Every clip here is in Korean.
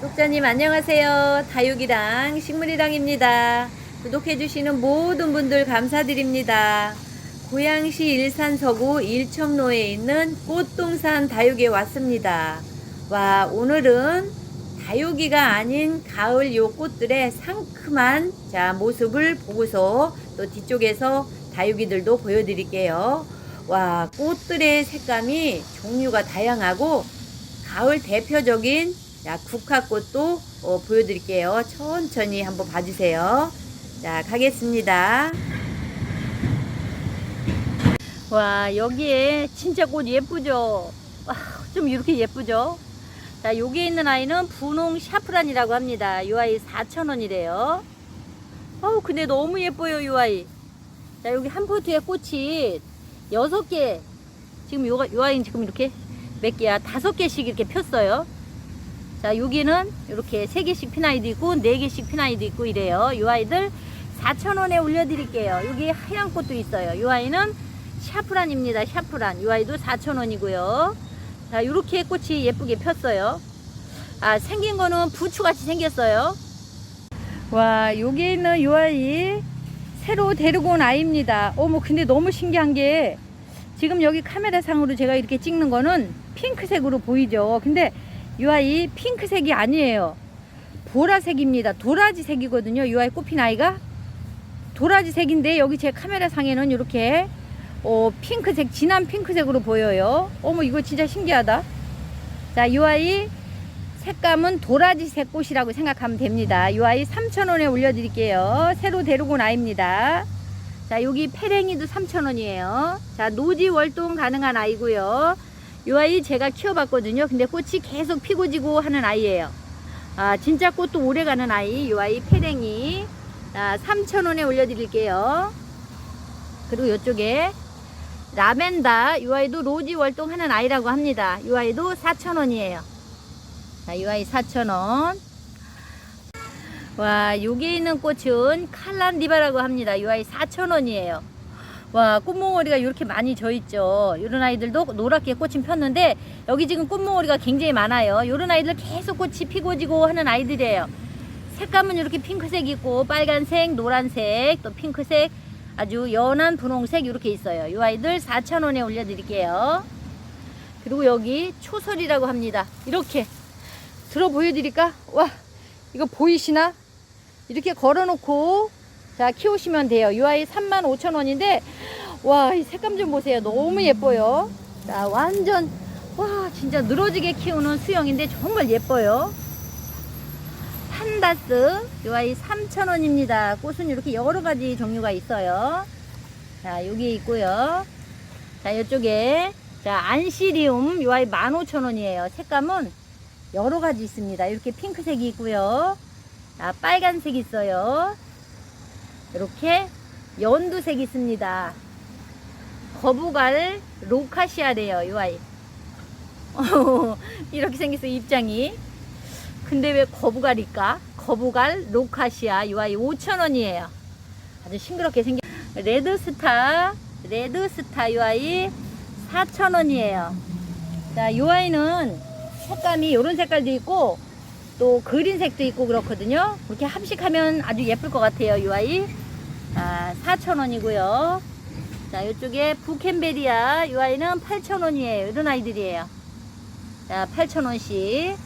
구독자님 안녕하세요. 다육이랑 식물이랑입니다. 구독해주시는 모든 분들 감사드립니다. 고양시 일산 서구 일첨로에 있는 꽃동산 다육에 왔습니다. 와, 오늘은 다육이가 아닌 가을 요 꽃들의 상큼한 자, 모습을 보고서 또 뒤쪽에서 다육이들도 보여드릴게요. 와, 꽃들의 색감이 종류가 다양하고 가을 대표적인 자, 국화꽃도 어, 보여드릴게요. 천천히 한번 봐주세요. 자, 가겠습니다. 와, 여기에 진짜 꽃 예쁘죠? 와, 좀 이렇게 예쁘죠? 자, 여기에 있는 아이는 분홍 샤프란이라고 합니다. 이 아이 4,000원이래요. 어우, 근데 너무 예뻐요, 이 아이. 자, 여기 한 포트에 꽃이 여섯 개. 지금 요, 요 아이는 지금 이렇게 몇 개야? 다섯 개씩 이렇게 폈어요. 자, 여기는 이렇게 세 개씩 핀 아이도 있고, 네 개씩 핀 아이도 있고 이래요. 이 아이들 4,000원에 올려드릴게요. 여기 하얀 꽃도 있어요. 이 아이는 샤프란입니다. 샤프란. 이 아이도 4,000원이고요. 자, 이렇게 꽃이 예쁘게 폈어요. 아, 생긴 거는 부추같이 생겼어요. 와, 여기 있는 이 아이 새로 데리고 온 아이입니다. 어머, 근데 너무 신기한 게 지금 여기 카메라 상으로 제가 이렇게 찍는 거는 핑크색으로 보이죠. 근데 이 아이 핑크색이 아니에요. 보라색입니다. 도라지색이거든요. 이 아이 꽃핀 아이가 도라지색인데 여기 제 카메라 상에는 이렇게 어, 핑크색, 진한 핑크색으로 보여요. 어머, 이거 진짜 신기하다. 자, 이 아이 색감은 도라지색 꽃이라고 생각하면 됩니다. 이 아이 3,000원에 올려드릴게요. 새로 데리고 온 아이입니다. 자, 여기 페랭이도 3,000원이에요. 자, 노지 월동 가능한 아이고요. 이 아이 제가 키워봤거든요. 근데 꽃이 계속 피고 지고 하는 아이예요. 아, 진짜 꽃도 오래 가는 아이. 이 아이 페랭이. 자, 3,000원에 올려드릴게요. 그리고 이쪽에 라벤더. 이 아이도 로지 월동하는 아이라고 합니다. 이 아이도 4,000원이에요. 자, 이 아이 4,000원. 와, 여기 있는 꽃은 칼란디바라고 합니다. 이 아이 4,000원이에요. 와, 꽃몽오리가 이렇게 많이 져 있죠. 이런 아이들도 노랗게 꽃이 폈는데 여기 지금 꽃몽오리가 굉장히 많아요. 이런 아이들 계속 꽃이 피고 지고 하는 아이들이에요. 색감은 이렇게 핑크색 있고 빨간색, 노란색, 또 핑크색, 아주 연한 분홍색 이렇게 있어요. 이 아이들 4,000원에 올려드릴게요. 그리고 여기 초설이라고 합니다. 이렇게 들어 보여드릴까? 와, 이거 보이시나? 이렇게 걸어놓고 자 키우시면 돼요. 이 아이 35,000원인데 와, 이 색감 좀 보세요. 너무 예뻐요. 자, 완전 와, 진짜 늘어지게 키우는 수영인데 정말 예뻐요. 판다스 이 아이 3,000원입니다. 꽃은 이렇게 여러 가지 종류가 있어요. 자, 여기 있고요. 자, 이쪽에 자, 안시리움 이 아이 15,000원이에요. 색감은 여러 가지 있습니다. 이렇게 핑크색이 있고요. 자, 빨간색 있어요. 이렇게 연두색 있습니다. 거부갈 로카시아래요. 이 아이. 이렇게 생겼어요. 입장이. 근데 왜 거부갈일까? 거부갈 로카시아 이 아이 5,000원이에요. 아주 싱그럽게 생긴 레드스타 레드스타 이 아이 4,000원이에요. 자, 이 아이는 색감이 이런 색깔도 있고 또 그린색도 있고 그렇거든요. 이렇게 합식하면 아주 예쁠 것 같아요. 이 아이. 자, 4,000원이고요. 자, 이쪽에 부캔베리아 이 아이는 8,000원이에요. 이런 아이들이에요. 자, 8,000원씩.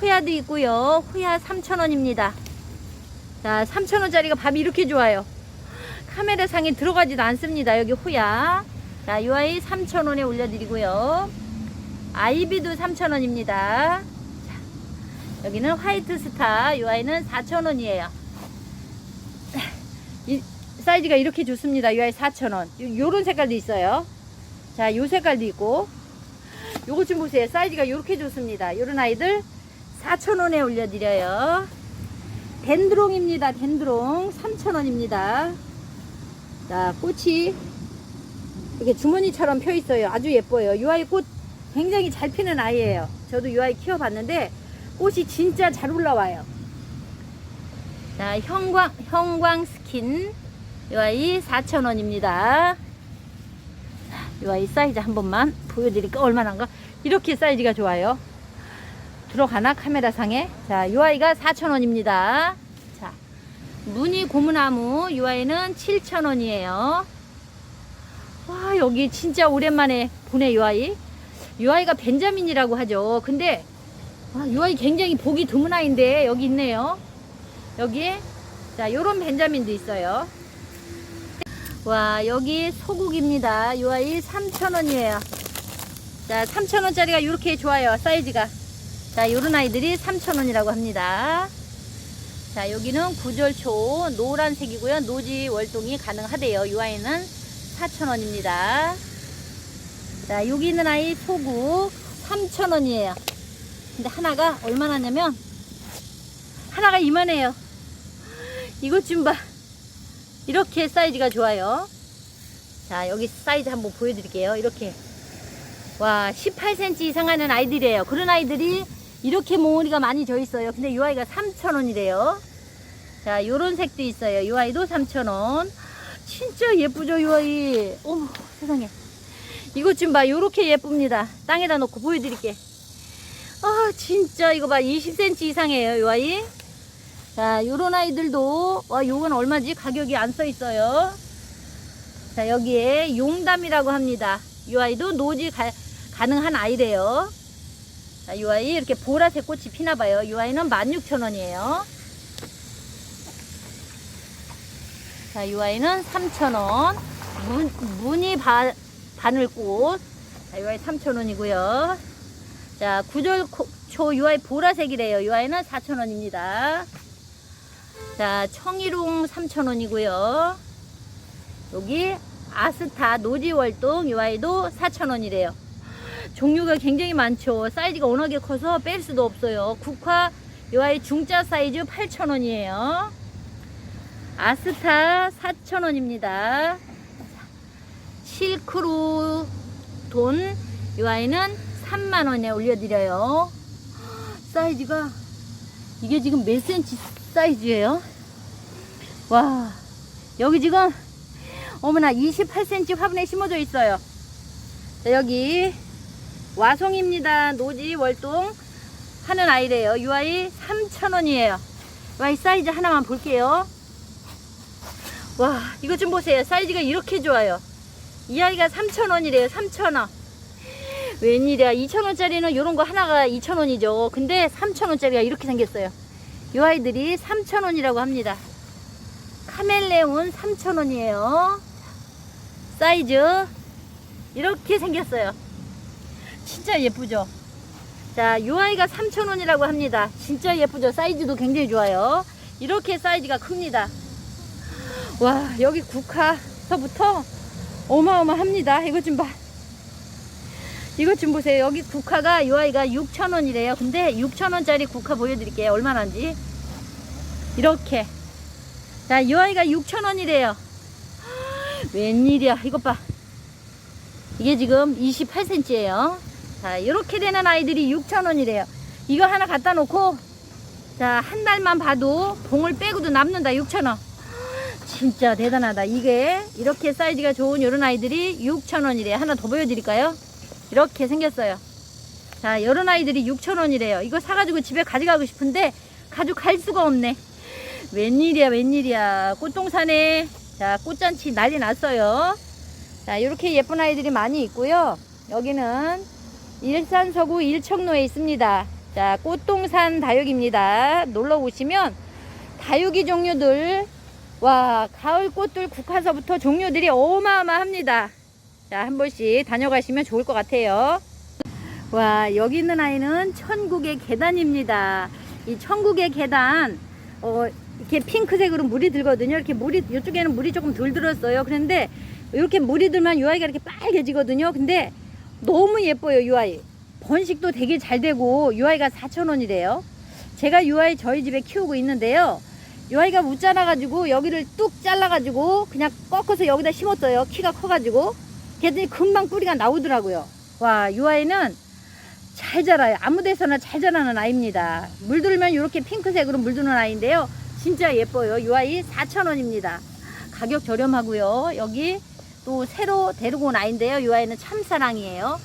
후야도 있고요. 후야 3,000원입니다. 자, 3,000원짜리가 밥이 이렇게 좋아요. 카메라 상에 들어가지도 않습니다. 여기 후야. 자, 이 아이 3,000원에 올려드리고요. 아이비도 3,000원입니다. 여기는 화이트 스타. 이 아이는 4,000원이에요. 이 사이즈가 이렇게 좋습니다. 이 아이 4,000원. 요런 색깔도 있어요. 자, 요 색깔도 있고. 요거 좀 보세요. 사이즈가 이렇게 좋습니다. 요런 아이들 4,000원에 올려드려요. 덴드롱입니다. 덴드롱 3,000원입니다. 자, 꽃이 이렇게 주머니처럼 펴 있어요. 아주 예뻐요. 이 아이 꽃 굉장히 잘 피는 아이예요. 저도 이 아이 키워봤는데 꽃이 진짜 잘 올라와요. 자, 형광, 형광 스킨. 이 아이 4,000원입니다. 이 아이 사이즈 한 번만 보여드릴까? 얼마나인가? 이렇게 사이즈가 좋아요. 들어가나? 카메라 상에? 자이 아이가 4,000원입니다. 자 무늬 고무나무. 이 아이는 7,000원이에요. 와 여기 진짜 오랜만에 보네 이 아이. 이 아이가 벤자민이라고 하죠. 근데 와, 이 아이 굉장히 보기 드문 아이인데 여기 있네요. 여기에 자 요런 벤자민도 있어요 와 여기 소국입니다. 이 아이 3,000원이에요. 자 3,000원짜리가 이렇게 좋아요 사이즈가. 자 요런 아이들이 3,000원이라고 합니다. 자 여기는 구절초 노란색이고요. 노지 월동이 가능하대요. 이 아이는 4,000원입니다. 자 여기 있는 아이 소국 3,000원이에요. 근데 하나가 얼마나 냐면 하나가 이만해요. 이것 좀 봐 이렇게 사이즈가 좋아요. 자 여기 사이즈 한번 보여드릴게요. 이렇게. 와 18cm 이상 하는 아이들이에요. 그런 아이들이 이렇게 몽우리가 많이 져 있어요. 근데 이 아이가 3,000원이래요. 자 요런 색도 있어요. 이 아이도 3,000원. 진짜 예쁘죠 이 아이. 어머 세상에. 이것 좀 봐. 요렇게 예쁩니다. 땅에다 놓고 보여드릴게. 아 진짜 이거 봐. 20cm 이상이에요 이 아이 자 요런 아이들도 와 요건 얼마지? 가격이 안 써 있어요. 자 여기에 용담이라고 합니다. 이 아이도 노지 가, 가능한 아이래요. 자, 이 아이 이렇게 보라색 꽃이 피나봐요. 이 아이는 16,000원이에요. 자, 이 아이는 3,000원. 문, 무늬 바, 바늘꽃. 자, 이 아이 3,000원이고요. 자, 구절초 이 아이 보라색이래요. 이 아이는 4,000원입니다 자, 청이롱 3,000원이고요. 여기 아스타 노지월동 이 아이도 4,000원이래요. 종류가 굉장히 많죠. 사이즈가 워낙에 커서 뺄 수도 없어요. 국화 이 아이 중짜 사이즈 8,000원이에요. 아스타 4,000원입니다. 실크로 돈이 아이는 3만원에 올려드려요. 사이즈가 이게 지금 몇 센치 사이즈예요? 와, 여기 지금 어머나 28cm 화분에 심어져 있어요. 자, 여기 와송입니다. 노지 월동 하는 아이래요. 이 아이 3,000원이에요. 이 아이 사이즈 하나만 볼게요. 와, 이것 좀 보세요. 사이즈가 이렇게 좋아요. 이 아이가 3,000원이래요. 3,000원. 웬일이야. 2,000원짜리는 이런 거 하나가 2,000원이죠. 근데 3,000원짜리가 이렇게 생겼어요. 이 아이들이 3,000원이라고 합니다. 카멜레온 3,000원이에요. 사이즈 이렇게 생겼어요. 진짜 예쁘죠? 자, 이 아이가 3,000원이라고 합니다. 진짜 예쁘죠? 사이즈도 굉장히 좋아요. 이렇게 사이즈가 큽니다. 와, 여기 국화서부터 어마어마합니다. 이것 좀 봐. 이것 좀 보세요. 여기 국화가 이 아이가 6,000원이래요. 근데 6,000원짜리 국화 보여드릴게요. 얼마나인지. 이렇게. 자, 이 아이가 6,000원이래요. 웬일이야. 이것 봐. 이게 지금 28cm예요. 자, 이렇게 되는 아이들이 6,000원이래요. 이거 하나 갖다 놓고 자, 한 달만 봐도 봉을 빼고도 남는다. 6,000원. 진짜 대단하다. 이게 이렇게 사이즈가 좋은 이런 아이들이 6,000원이래요. 하나 더 보여드릴까요? 이렇게 생겼어요. 자, 이런 아이들이 6,000원이래요. 이거 사가지고 집에 가져가고 싶은데 가져갈 수가 없네. 웬일이야, 웬일이야. 꽃동산에 자, 꽃잔치 난리 났어요. 자, 이렇게 예쁜 아이들이 많이 있고요. 여기는 일산 서구 일청로에 있습니다. 자, 꽃동산 다육입니다. 놀러 오시면 다육이 종류들 와, 가을 꽃들 국화서부터 종류들이 어마어마합니다. 자, 한 번씩 다녀가시면 좋을 것 같아요. 와, 여기 있는 아이는 천국의 계단입니다. 이 천국의 계단, 어, 이렇게 핑크색으로 물이 들거든요. 이렇게 물이, 이쪽에는 물이 조금 덜 들었어요. 그런데 이렇게 물이 들면 이 아이가 이렇게 빨개지거든요. 근데 너무 예뻐요, 이 아이. 번식도 되게 잘 되고, 이 아이가 4,000원이래요. 제가 이 아이 저희 집에 키우고 있는데요. 이 아이가 못 자라가지고 여기를 뚝 잘라가지고 그냥 꺾어서 여기다 심었어요. 키가 커가지고. 걔들이 금방 뿌리가 나오더라고요. 와, 이 아이는 잘 자라요. 아무 데서나 잘 자라는 아이입니다. 물들면 이렇게 핑크색으로 물드는 아이인데요. 진짜 예뻐요. 이 아이 4,000원입니다. 가격 저렴하고요. 여기 또 새로 데리고 온 아이인데요. 이 아이는 참사랑이에요.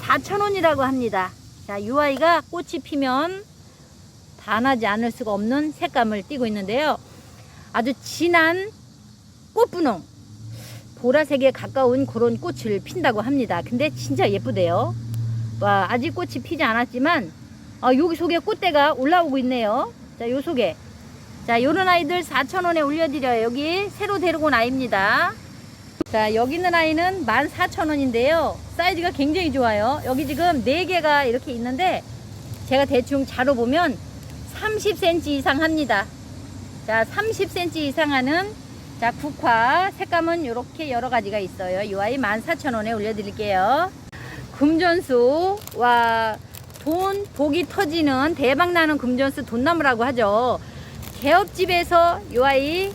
4,000원이라고 합니다. 자, 이 아이가 꽃이 피면 반하지 않을 수가 없는 색감을 띠고 있는데요. 아주 진한 꽃분홍, 보라색에 가까운 그런 꽃을 핀다고 합니다. 근데 진짜 예쁘대요. 와, 아직 꽃이 피지 않았지만, 아, 여기 속에 꽃대가 올라오고 있네요. 자, 요 속에. 자, 요런 아이들 4,000원에 올려드려요. 여기 새로 데리고 온 아이입니다. 자, 여기 있는 아이는 14,000원인데요. 사이즈가 굉장히 좋아요. 여기 지금 4개가 이렇게 있는데, 제가 대충 자로 보면 30cm 이상 합니다. 자, 30cm 이상 하는 자, 국화 색감은 이렇게 여러 가지가 있어요. 이 아이 14,000원에 올려드릴게요. 금전수, 와, 돈, 복이 터지는 대박나는 금전수 돈나무라고 하죠. 개업집에서 이 아이,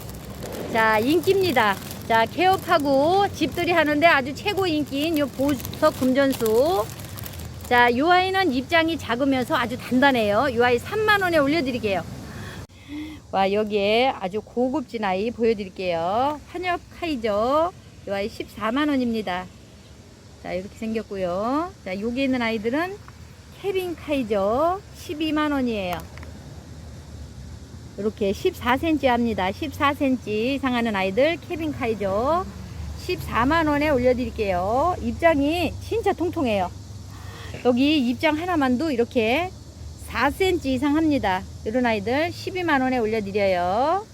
자, 인기입니다. 자, 개업하고 집들이 하는데 아주 최고 인기인 요 보석 금전수. 자, 이 아이는 입장이 작으면서 아주 단단해요. 이 아이 3만원에 올려드릴게요. 와 여기에 아주 고급진 아이 보여드릴게요 한엽 카이죠 이 아이 14만원입니다 자 이렇게 생겼고요 자 여기 있는 아이들은 케빈 카이죠 12만원이에요 이렇게 14cm 합니다 14cm 상하는 아이들 케빈 카이죠 14만원에 올려드릴게요 입장이 진짜 통통해요 여기 입장 하나만도 이렇게 4cm 이상 합니다. 이런 아이들 12만원에 올려드려요.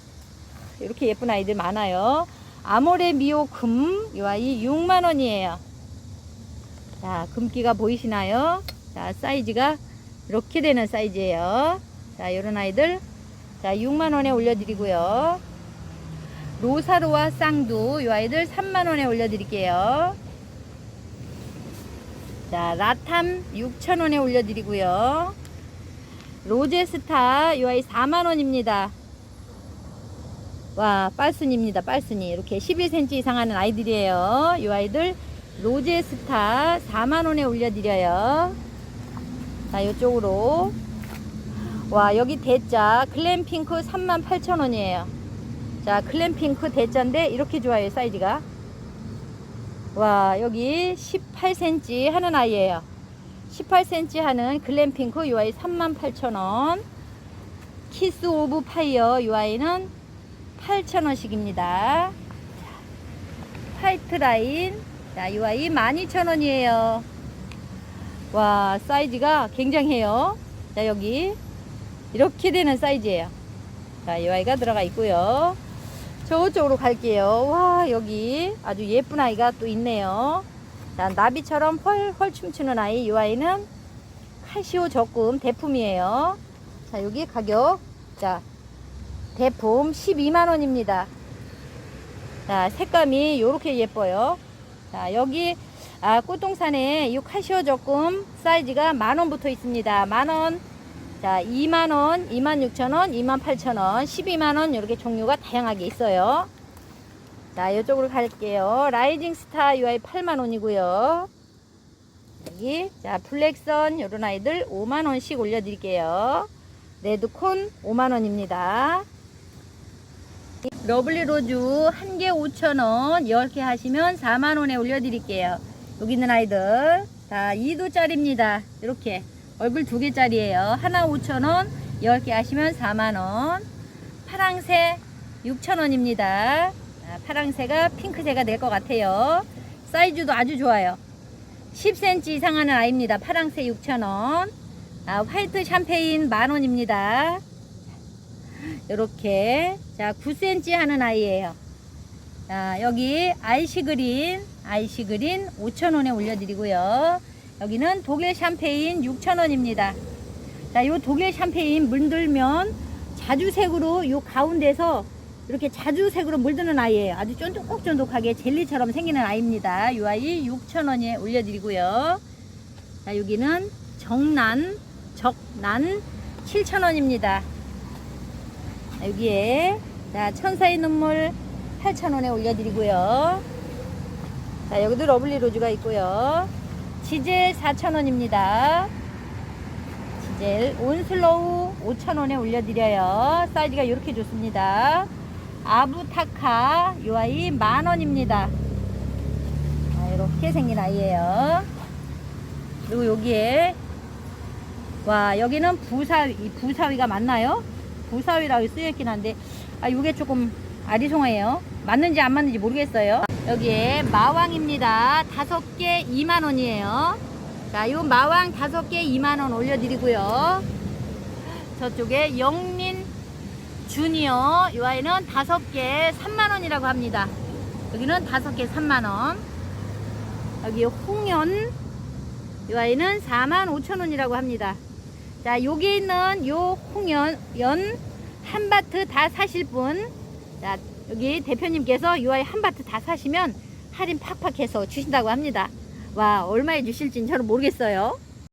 이렇게 예쁜 아이들 많아요. 아모레 미오 금, 이 아이 6만원이에요. 자, 금기가 보이시나요? 자, 사이즈가 이렇게 되는 사이즈예요. 자, 이런 아이들. 자, 6만원에 올려드리고요. 로사로와 쌍두, 이 아이들 3만원에 올려드릴게요. 자, 라탐 6천원에 올려드리고요. 로제스타 이 아이 4만원입니다. 와, 빨순입니다. 빨순이. 이렇게 11cm 이상 하는 아이들이에요. 이 아이들 로제스타 4만원에 올려드려요. 자, 이쪽으로. 와, 여기 대자 글램핑크 38,000원이에요. 자, 글램핑크 대자인데 이렇게 좋아요, 사이즈가. 와, 여기 18cm 하는 아이예요. 18cm 하는 글램핑크 UI 38,000원 키스 오브 파이어 UI는 8,000원씩입니다 화이트 라인 자, UI 12,000원이에요 와 사이즈가 굉장해요 자 여기 이렇게 되는 사이즈예요 자 UI가 들어가 있고요 저쪽으로 갈게요 와 여기 아주 예쁜 아이가 또 있네요 자, 나비처럼 헐헐 춤추는 아이. 이 아이는 칼시오 적금 대품이에요. 자, 여기 가격. 자, 대품 12만원입니다. 자, 색감이 이렇게 예뻐요. 자, 여기, 아, 꽃동산에 이 칼시오 적금 사이즈가 만원 붙어 있습니다. 만원. 자, 2만원, 26,000원, 28,000원, 12만원 이렇게 종류가 다양하게 있어요. 자, 이쪽으로 갈게요. 라이징 스타 UI 8만원이고요. 여기, 자, 블랙선, 요런 아이들 5만원씩 올려드릴게요. 레드콘 5만원입니다. 러블리 로즈 1개 5천원, 10개 하시면 4만원에 올려드릴게요. 여기 있는 아이들. 자, 2도짜리입니다. 이렇게. 얼굴 2개짜리예요. 하나 5천원, 10개 하시면 4만원. 파랑새 6천원입니다. 아, 파랑새가 핑크새가 될 것 같아요. 사이즈도 아주 좋아요. 10cm 이상 하는 아이입니다. 파랑새 6,000원. 아, 화이트 샴페인 만원입니다. 이렇게. 자, 9cm 하는 아이예요. 자, 여기 아이시 그린, 아이시 그린 5,000원에 올려드리고요. 여기는 독일 샴페인 6,000원입니다. 자, 요 독일 샴페인 물들면 자주색으로 요 가운데서 이렇게 자주색으로 물드는 아이예요. 아주 쫀득쫀득하게 젤리처럼 생기는 아이입니다. 이 아이 6,000원에 올려드리고요. 자, 여기는 정난, 적난 7,000원입니다. 여기에 자, 천사의 눈물 8,000원에 올려드리고요. 자, 여기도 러블리 로즈가 있고요. 지젤 4,000원입니다. 지젤 온슬로우 5,000원에 올려드려요. 사이즈가 이렇게 좋습니다. 아부타카 요 아이 만원입니다 아, 이렇게 생긴 아이예요 그리고 여기에 와 여기는 부사위 이 부사위가 맞나요? 부사위라고 쓰여있긴 한데 아 이게 조금 아리송해요 맞는지 안 맞는지 모르겠어요 여기에 마왕입니다. 다섯 개 2만원이에요. 자 요 마왕 다섯 개 2만원 올려드리고요. 저쪽에 영린 주니어 이 아이는 다섯 개 3만원이라고 합니다. 여기는 다섯 개 3만원. 여기 홍연 이 아이는 4만 5천원이라고 합니다. 자, 여기 있는 요 홍연 연 한 바트 다 사실 분. 자, 여기 대표님께서 이 아이 한 바트 다 사시면 할인 팍팍 해서 주신다고 합니다. 와, 얼마에 주실지는 저는 모르겠어요.